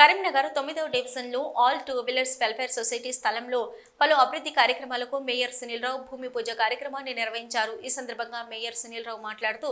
కరీంనగర్ తొమ్మిదవ డివిజన్లో all two wheelers welfare society స్థలంలో పలు అభివృద్ధి కార్యక్రమాలకు మేయర్ సునీల్రావు భూమి పూజ కార్యక్రమాన్ని నిర్వహించారు. ఈ సందర్భంగా మేయర్ సునీల్రావు మాట్లాడుతూ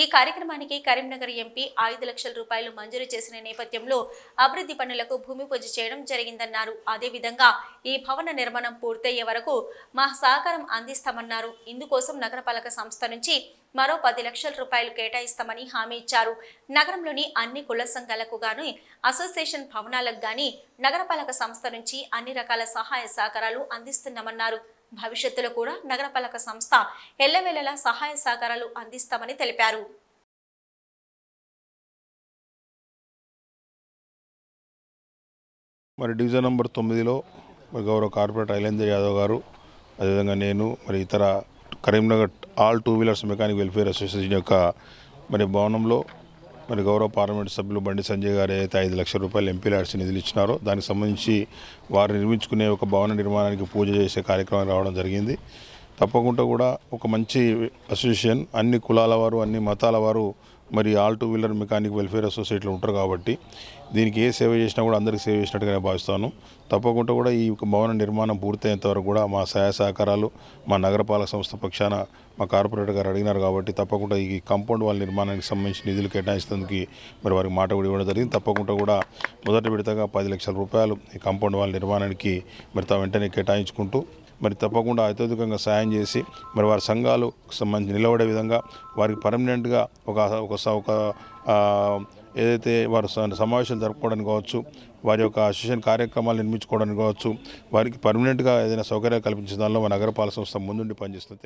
ఈ కార్యక్రమానికి కరీంనగర్ ఎంపీ ఐదు లక్షల రూపాయలు మంజూరు చేసిన నేపథ్యంలో అభివృద్ధి పనులకు భూమి పూజ చేయడం జరిగిందన్నారు. అదేవిధంగా ఈ భవన నిర్మాణం పూర్తయ్యే వరకు మా సహకారం అందిస్తామన్నారు. ఇందుకోసం నగరపాలక సంస్థ నుంచి మరో పది లక్షల రూపాయలు కేటాయిస్తామని హామీ ఇచ్చారు. నగరంలోని అన్ని కుల సంఘాలకు గాను అసోసియేషన్ భవనాలకు గాని నగరపాలక సంస్థ నుంచి అన్ని రకాల సహాయ సహకారాలు అందిస్తున్నామన్నారు. భవిష్యత్తులో కూడా నగరపాలక సంస్థ ఎల్లవేళలా సహాయ సహకారాలు అందిస్తామని తెలిపారు. మరి డివిజన్ నెంబర్ తొమ్మిదిలో మరి గౌరవ కార్పొరేటర్ ఐలేంద్ర యాదవ్ గారు అదేవిధంగా నేను మరి ఇతర Karimnagar all two wheelers mechanic welfare association యొక్క మరి భవనంలో మరి గౌరవ పార్లమెంట్ సభ్యులు బండి సంజయ్ గారు ఏదైతే ఐదు లక్షల రూపాయలు ఎంపీ ల్యాడ్స్ నిధులు ఇచ్చినారో దానికి సంబంధించి వారు నిర్మించుకునే ఒక భవన నిర్మాణానికి పూజ చేసే కార్యక్రమం రావడం జరిగింది. తప్పకుండా కూడా ఒక మంచి అసోసియేషన్ అన్ని కులాల వారు అన్ని మతాల వారు మరి all two wheeler mechanic welfare అసోసియేట్లు ఉంటారు కాబట్టి దీనికి ఏ సేవ చేసినా కూడా అందరికీ సేవ చేసినట్టుగానే భావిస్తాను. తప్పకుండా కూడా ఈ భవన నిర్మాణం పూర్తయ్యేంత వరకు కూడా మా సహాయ సహకారాలు మా నగరపాలక సంస్థ పక్షాన మా కార్పొరేటర్ గారు అడిగినారు కాబట్టి తప్పకుండా ఈ కాంపౌండ్ వాళ్ళ నిర్మాణానికి సంబంధించి నిధులు కేటాయించడానికి మరి వారికి మాట కూడా ఇవ్వడం జరిగింది. తప్పకుండా కూడా మొదటి విడతగా పది లక్షల రూపాయలు ఈ కాంపౌండ్ వాళ్ళ నిర్మాణానికి మరి తా వెంటనే కేటాయించుకుంటూ మరి తప్పకుండా అత్యధికంగా సాయం చేసి మరి వారి సంఘాలు సంబంధించి నిలబడే విధంగా వారికి పర్మనెంట్గా ఒక ఒక ఒక ఏదైతే వారు స- సమావేశాలు జరుపుకోవడానికి కావచ్చు వారి యొక్క అసోసియేషన్ కార్యక్రమాలు నిర్మించుకోవడానికి కావచ్చు వారికి పర్మనెంట్గా ఏదైనా సౌకర్యాలు కల్పించే దానిలో మా నగరపాలక సంస్థ ముందుండి పనిచేస్తుంది.